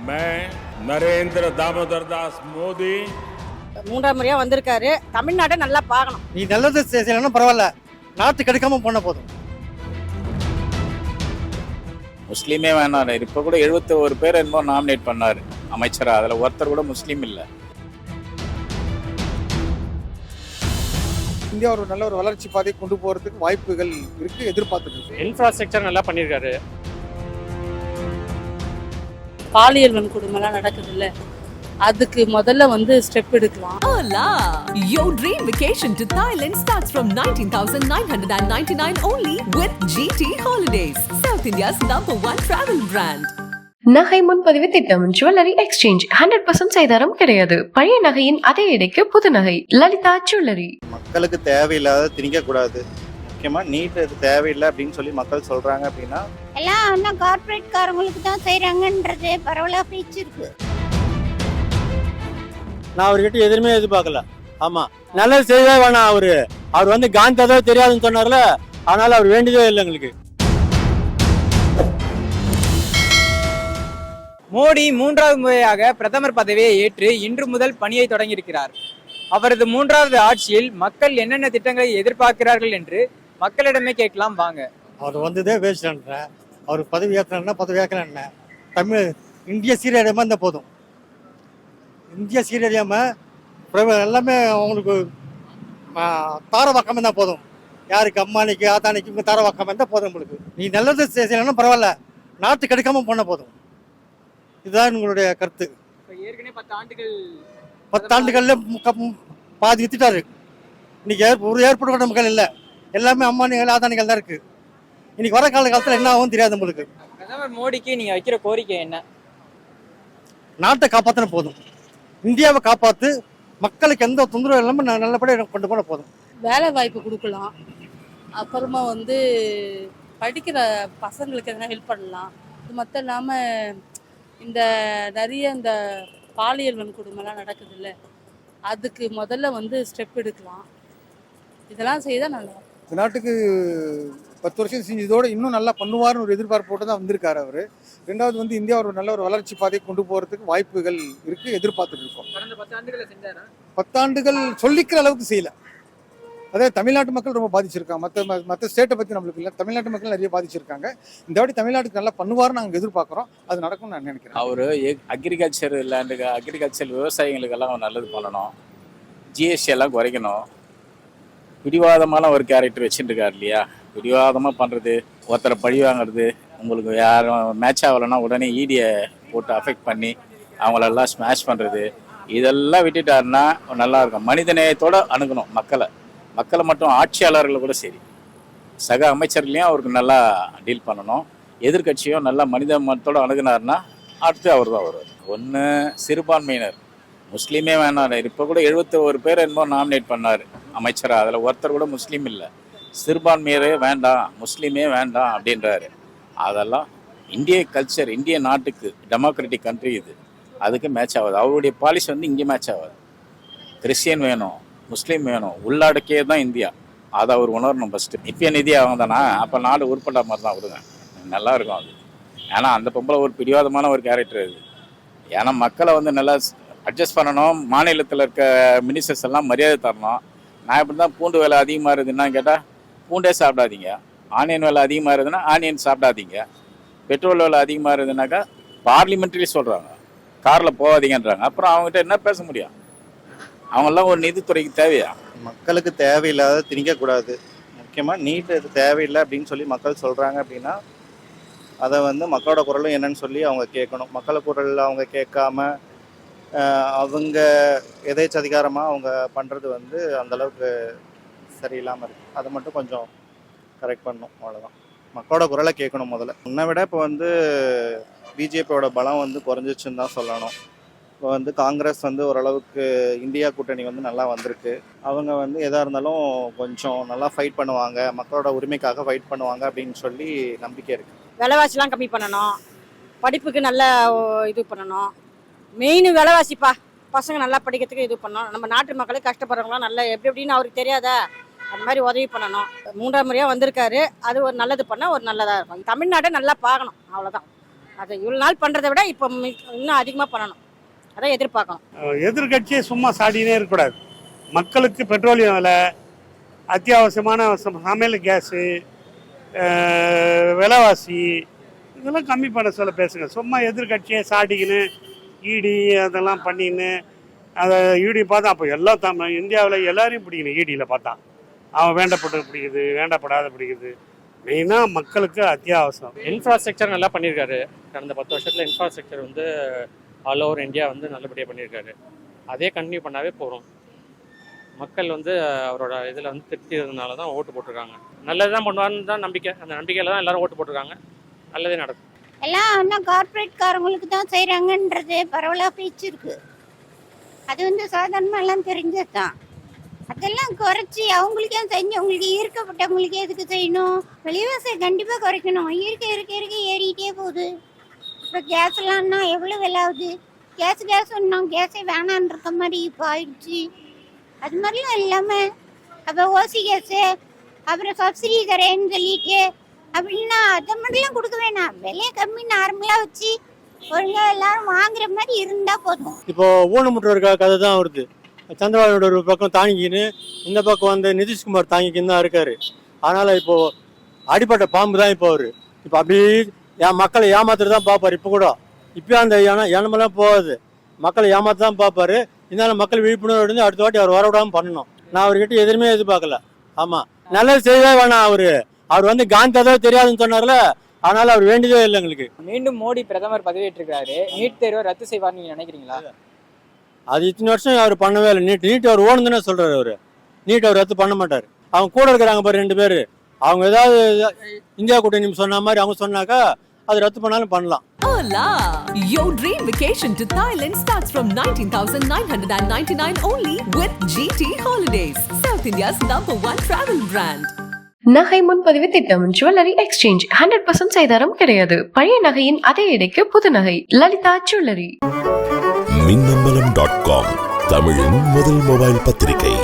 मैं नरेंद्र दामोदर दास मोदी மூன்றாம் முறையா வந்திருக்காரு தமிழ்நாட்டை நல்லா பார்க்கணும் நீ நல்லது செய்~ செய்யலைன்னா பரவாயில்ல நாட்டு கெடுக்காம போன போதும் முஸ்லீமே வேணாம் இப்போ கூட 71 பேர் என்னமோ நாமினேட் பண்ணாரு அமைச்சரா அதில் ஒருத்தர் கூட முஸ்லீம் இல்லை இந்தியா ஒரு நல்ல ஒரு வளர்ச்சி பாதை கொண்டு போறதுக்கு வாய்ப்புகள் இருக்கு எதிர்பார்த்துட்டு இருக்கு இன்ஃப்ராஸ்ட்ரக்சர் நல்லா பண்ணியிருக்காரு பாலியல் வன்கொடுமைலாம் நடக்குது இல்ல அதுக்கு முதல்ல வந்து ஸ்டெப் எடுக்கலாம். Hola! Your dream vacation to Thailand starts from 19,999 only with GT Holidays, South India's number one travel brand. நகை முன்பதிவு திட்டம் ஜுவல்லரி எக்ஸ்சேஞ்ச் ஹண்ட்ரட் பர்சன்ட் செய்தாரம் கிடையாது. பழைய நகையின் அதே எடைக்கு புது நகை. லலிதா ஜுவல்லரி மக்களுக்கு தேவையில்லாத திணிக்கக்கூடாது. முக்கியமாக நீட் இது தேவையில்லை அப்படின்னு சொல்லி மக்கள் சொல்கிறாங்க அப்படின்னா எல்லாம் இன்னும் கார்பரேட் காரங்களுக்கு தான் செய்யறாங்கன்றது பரவலா பேச்சு இருக்கு. நான் அவர்கிட்ட எதுவுமே எதிர்பார்க்கல. ஆமா நல்லது செய்யவே வேணாம் அவரு. அவர் வந்து காந்தி தெரியாதுன்னு சொன்னார்ல அதனால அவர் வேண்டியதே இல்லை எங்களுக்கு. மோடி மூன்றாவது முறையாக பிரதமர் பதவியை ஏற்று இன்று முதல் பணியை தொடங்கியிருக்கிறார். அவரது மூன்றாவது ஆட்சியில் மக்கள் என்னென்ன திட்டங்களை எதிர்பார்க்கிறார்கள் என்று மக்களிடமே கேட்கலாம் வாங்க. அவர் வந்ததே வேஸ்ட் அவர் பதவி ஏற்கனா பதவி ஏற்கல என்ன? தமிழ் இந்திய சீரழியாம இருந்தால் போதும். இந்திய சீரழியாம பிறகு எல்லாமே அவங்களுக்கு ஆ, தார பக்கம் இருந்தால் போதும். யாருக்கு அம்மானிக்கு ஆத்தானிக்கு இவங்க தார பக்கம் இருந்தால் போதும் உங்களுக்கு நீ நல்லது செய்~ செய்யலைன்னா பரவாயில்ல. நாட்டு கெடுக்காம போன போதும். இதுதான் உங்களுடைய கருத்து. ஏற்கனவே பத்து ஆண்டுகள் பத்தாண்டுகள்ல பாதி வித்துட்டாரு. இன்னைக்கு ஏற்ப ஒரு ஏற்பட கூட மக்கள் இல்லை. எல்லாமே அம்மானிகள் ஆதானிகள் தான் இருக்கு. இன்னைக்கு வர கால காலத்தில் என்ன ஆகும் தெரியாது நம்மளுக்கு. பிரதமர் மோடிக்கு நீங்க வைக்கிற கோரிக்கை என்ன? நாட்டை காப்பாற்றின போதும். இந்தியாவை காப்பாத்து மக்களுக்கு எந்த தொந்தரவும் இல்லாமல் நான் நல்லபடியாக கொண்டு போன போதும். வேலை வாய்ப்பு கொடுக்கலாம். அப்புறமா வந்து படிக்கிற பசங்களுக்கு எதனா ஹெல்ப் பண்ணலாம். இது மட்டும் இல்லாமல் இந்த நிறைய இந்த பாலியல் வன்கொடுமைலாம் நடக்குது இல்ல அதுக்கு முதல்ல வந்து ஸ்டெப் எடுக்கலாம். இதெல்லாம் செய்தால் நல்லா நாட்டுக்கு பத்து வருஷம் செஞ்சதோட இன்னும் நல்லா பண்ணுவார்னு ஒரு எதிர்பார்ப்போடு தான் வந்திருக்காரு அவரு. ரெண்டாவது வந்து இந்தியா ஒரு நல்ல ஒரு வளர்ச்சி பாதை கொண்டு போறதுக்கு வாய்ப்புகள் இருக்கு எதிர்பார்த்துட்டு இருக்கோம். பத்தாண்டுகள் சொல்லிக்கிற அளவுக்கு செய்யல. அதே தமிழ்நாட்டு மக்கள் ரொம்ப பாதிச்சிருக்காங்க. மற்ற மற்ற ஸ்டேட்டை பத்தி நம்மளுக்கு இல்லை. தமிழ்நாட்டு மக்கள் நிறைய பாதிச்சிருக்காங்க. இந்த வாட்டி தமிழ்நாட்டுக்கு நல்லா பண்ணுவார்னு நாங்கள் எதிர்பார்க்குறோம். அது நடக்கும்னு நான் நினைக்கிறேன். அவர் அக்ரிகல்ச்சர் லேண்டுக்கு அக்ரிகல்ச்சர் விவசாயிகளுக்கெல்லாம் நல்லது பண்ணணும். ஜிஎஸ்டி எல்லாம் குறைக்கணும். பிடிவாதமான ஒரு கேரக்டர் வச்சுட்டு இருக்காரு இல்லையா? பிடிவாதமாக பண்ணுறது ஒருத்தரை பழி வாங்குறது உங்களுக்கு யாரும் மேட்ச் ஆகலைன்னா உடனே ஈடியை போட்டு அஃபெக்ட் பண்ணி அவங்களெல்லாம் ஸ்மாஷ் பண்ணுறது இதெல்லாம் விட்டுட்டாருன்னா நல்லா இருக்கும். மனிதநேயத்தோட அணுகணும் மக்களை. மக்களை மட்டும் ஆட்சியாளர்களை கூட சரி. சக அமைச்சர்களையும் அவருக்கு நல்லா டீல் பண்ணணும். எதிர்க்கட்சியும் நல்லா மனித மனத்தோட அணுகுனாருன்னா அடுத்து அவர் தான் வருவார். ஒன்று சிறுபான்மையினர். முஸ்லீமே வேணாம். இப்போ கூட 71 பேர் என்னமோ நாமினேட் பண்ணார். அமைச்சராக அதில் ஒருத்தர் கூட முஸ்லீம் இல்லை. சிறுபான்மையரே வேண்டாம் முஸ்லீமே வேண்டாம் அப்படின்றாரு. அதெல்லாம் இந்திய கல்ச்சர் இந்திய நாட்டுக்கு டெமோக்ராட்டிக் கண்ட்ரி இது. அதுக்கு மேட்ச் ஆகாது. அவருடைய பாலிசி வந்து இங்கே மேட்ச் ஆகாது. கிறிஸ்டியன் வேணும் முஸ்லீம் வேணும் உள்ளடக்கே தான் இந்தியா. அதை அவர் உணரணும் ஃபஸ்ட்டு இப்போ நிதி அவங்க தானா அப்போ நாடு உருப்பட்ட மாதிரி தான் விடுங்க நல்லா இருக்கும் அது. ஏன்னா அந்த பொம்பளை ஒரு பிடிவாதமான ஒரு கேரக்டர் அது. ஏன்னா மக்களை வந்து நல்லா அட்ஜஸ்ட் பண்ணணும். மாநிலத்தில் இருக்க மினிஸ்டர்ஸ் எல்லாம் மரியாதை தரணும். நான் இப்படி தான் பூண்டு விலை அதிகமாக இருக்குதுன்னா கேட்டால் பூண்டே சாப்பிடாதீங்க. ஆனியன் விலை அதிகமாக இருக்குதுன்னா ஆனியன் சாப்பிடாதீங்க. பெட்ரோல் விலை அதிகமாக இருக்குதுனாக்கா பார்லிமெண்ட்ரி சொல்கிறாங்க காரில் போகாதீங்கன்றாங்க. அப்புறம் அவங்ககிட்ட என்ன பேச முடியும்? அவங்கெல்லாம் ஒரு நிதித்துறைக்கு தேவையா? மக்களுக்கு தேவையில்லாத திணிக்கக்கூடாது. முக்கியமாக நீட் இது தேவையில்லை அப்படின்னு சொல்லி மக்கள் சொல்கிறாங்க அப்படின்னா அதை வந்து மக்களோட குரலும் என்னன்னு சொல்லி அவங்க கேட்கணும். மக்கள் குரல் அவங்க கேட்காம அவங்க எதேச்சதிகாரமாக அவங்க பண்ணுறது வந்து அந்த அளவுக்கு சரியில்லாமல் இருக்குது அதை மட்டும் கொஞ்சம் கரெக்ட் பண்ணும் அவ்வளோதான் மக்களோட குரலை கேட்கணும் முதல்ல. முன்னை விட இப்போ வந்து பிஜேபியோட பலம் வந்து குறைஞ்சிச்சுன்னு தான் சொல்லணும். இப்போ வந்து காங்கிரஸ் வந்து ஓரளவுக்கு இந்தியா கூட்டணி வந்து நல்லா வந்திருக்கு. அவங்க வந்து எதாக இருந்தாலும் கொஞ்சம் நல்லா ஃபைட் பண்ணுவாங்க மக்களோட உரிமைக்காக ஃபைட் பண்ணுவாங்க அப்படின்னு சொல்லி நம்பிக்கை இருக்குது விலைவாசிலாம் கம்மி பண்ணணும். படிப்புக்கு நல்ல இது பண்ணணும். மெயின் விலைவாசிப்பா. பசங்க நல்லா படிக்கிறதுக்கு இது பண்ணணும். நம்ம நாட்டு மக்களே கஷ்டப்படுறவங்களாம் நல்லா எப்படி எப்படின்னு அவருக்கு தெரியாதா? அந்த மாதிரி உதவி பண்ணணும். மூன்றாம் முறையாக வந்திருக்காரு. அது ஒரு நல்லது பண்ணால் ஒரு நல்லதாக இருக்கும். தமிழ்நாட்டை நல்லா பார்க்கணும். அவ்வளோதான் அதை இவ்வளோ நாள் பண்ணுறதை விட இப்போ இன்னும் அதிகமாக பண்ணணும். அதான் எதிர்பார்க்கணும். எதிர்கட்சியை சும்மா சாடினே இருக்கக்கூடாது. மக்களுக்கு பெட்ரோலியம் விலை அத்தியாவசியமான சமையல் கேஸு விலைவாசி இதெல்லாம் கம்மி பண்ண சொல்ல பேசுங்க. சும்மா எதிர்கட்சியை சாடிக்கின்னு ஈடி அதெல்லாம் பண்ணின்னு அதை ஈடி பார்த்தா அப்போ எல்லா தம் இந்தியாவில் எல்லாரையும் பிடிக்கணும் ஈடியில் பார்த்தா. அவன் வேண்டப்பட்டு பிடிக்குது வேண்டப்படாத பிடிக்குது. மெயினாக மக்களுக்கு அத்தியாவசியம். இன்ஃப்ராஸ்ட்ரக்சர் நல்லா பண்ணியிருக்காரு. கடந்த பத்து வருஷத்தில் இன்ஃப்ராஸ்ட்ரக்சர் வந்து ஆல் ஓவர் இந்தியா வந்து நல்லபடியாக பண்ணியிருக்காரு. அதே கண்டினியூ பண்ணாவே போகிறோம் மக்கள் வந்து அவரோட இதில் வந்து திருப்தி இருந்தனால தான் ஓட்டு போட்டிருக்காங்க. நல்லது தான் பண்ணுவார்னு தான் நம்பிக்கை. அந்த நம்பிக்கையில் தான் எல்லாரும் ஓட்டு போட்டிருக்காங்க. நல்லதே நடக்கும். எல்லாம் ஆனால் கார்ப்பரேட்காரங்களுக்கு தான் செய்கிறாங்கன்றது பரவலாக பேச்சு இருக்கு. அது வந்து சாதாரணமாக எல்லாம் தெரிஞ்சது தான் அதெல்லாம் குறைச்சி அவங்களுக்கே செஞ்சவங்களுக்கு ஈர்க்கப்பட்டவங்களுக்கு எதுக்கு செய்யணும்? விலைவாசியை கண்டிப்பாக குறைக்கணும். இருக்க இருக்க இருக்க ஏறிக்கிட்டே போகுது. இப்போ கேஸ்லாம்னா எவ்வளோ விலை ஆகுது? கேஸ் கேஸ் ஒன்றும் கேஸே வேணான்ற மாதிரி இப்போ ஆயிடுச்சு. அது மாதிரிலாம் இல்லாமல் அப்போ ஓசி கேஸு அப்புறம் சப்சிடி தரேன்னு சொல்லிட்டு அப்படின்னா அதை மட்டும்லாம் கொடுக்க வேணாம். விலையை கம்மி நார்மலாக வச்சு ஒழுங்கா எல்லாரும் வாங்குற மாதிரி இருந்தா போதும். இப்போ ஊனமுற்றோருக்கா கதை தான் வருது. சந்திரபாபுவோட ஒரு பக்கம் தாங்கிக்கின்னு இந்த பக்கம் வந்து நிதிஷ்குமார் தாங்கிக்கின்னு தான் இருக்காரு. அதனால இப்போ அடிப்பட்ட பாம்பு தான் இப்போ அவரு. இப்போ அப்படி என் மக்களை ஏமாத்துறது தான் பார்ப்பாரு இப்போ கூட. இப்போ அந்த என எண்ணமெல்லாம் போகாது. மக்களை ஏமாத்து தான் பார்ப்பாரு. இருந்தாலும் மக்கள் விழிப்புணர்வு இருந்து அடுத்த வாட்டி அவர் வரவிடாம பண்ணணும். நான் அவர்கிட்ட எதுவுமே எதிர்பார்க்கல. ஆமாம் நல்லது செய்யவே வேணாம் அவரு. அவர் வந்து காந்தி அதாவது தெரியாதுன்னு சொன்னார்ல அதனால அவர் வேண்டியதே இல்லை எங்களுக்கு. மீண்டும் மோடி பிரதமர் பதவியேற்றிருக்கிறாரு. நீட் தேர்வை ரத்து செய்வார் நீங்க நினைக்கிறீங்களா? அது இத்தனை வருஷம் அவர் பண்ணவே இல்லை. நீட் நீட் அவர் ஓணுதுன்னு சொல்றாரு அவரு. நீட் அவர் ரத்து பண்ண மாட்டார். அவங்க கூட இருக்கிறாங்க பாரு ரெண்டு பேர். அவங்க ஏதாவது இந்தியா கூட்டணி சொன்ன மாதிரி அவங்க சொன்னாக்கா அது ரத்து பண்ணாலும் பண்ணலாம். Hola! Your dream vacation to Thailand starts from 19,999 only with GT Holidays, South India's number one travel brand. நகை முன்பதிவு திட்டம் ஜுவல்லரி எக்ஸ்சேஞ்ச் ஹண்ட்ரட் பர்சன்ட் செய்தாரம் கிடையாது. பழைய நகையின் அதே எடைக்கு புது நகை. Lalitha jewellery Minnambalam dot com தமிழின் முதல் மொபைல் பத்திரிகை.